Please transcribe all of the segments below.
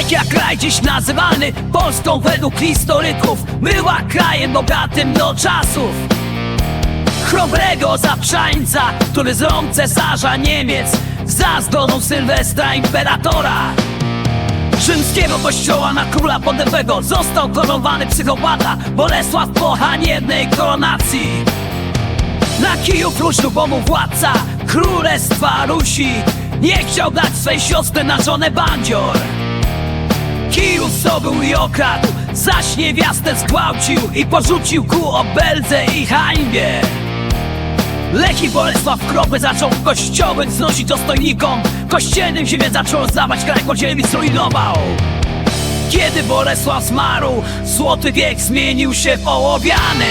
Lechia kraj dziś nazywany Polską według historyków Była krajem bogatym do czasów. Chrobrego zaprzańca, który z rąk cesarza Niemiec Zazdroną Sylwestra Imperatora. Rzymskiego kościoła na króla podewego Został koronowany psychopata Bolesław po haniebnej koronacji. Na kiju król ślubomu władca Królestwa Rusi. Nie chciał dać swej siostry na żonę bandzior Zdobył i okradł. Zaś niewiastę zgwałcił I porzucił ku obeldze i hańbie. Lech i Bolesław kropy zaczął kościoły znosić dostojnikom. Kościelnym ziemię zaczął zdawać, kraj podziemi zrujnował. Kiedy Bolesław zmarł, złoty wiek zmienił się w ołowiany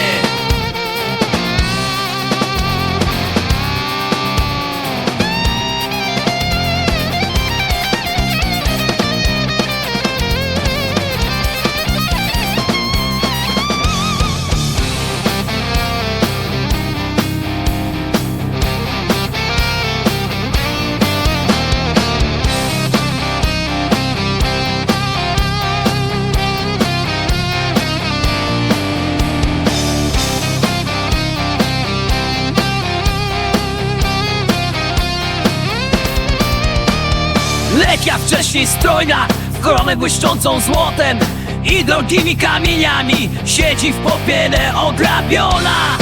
Lechia wcześniej strojna, w koronę błyszczącą złotem I drogimi kamieniami siedzi w popiele ograbiona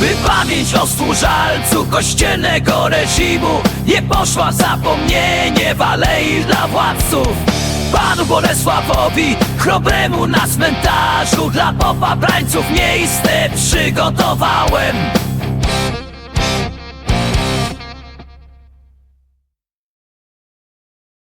By pamięć o stłużalcu kościelnego reżimu Nie poszła w zapomnienie w alei dla władców Panu Bolesławowi chrobremu na cmentarzu. Dla popaprańców miejsce przygotowałem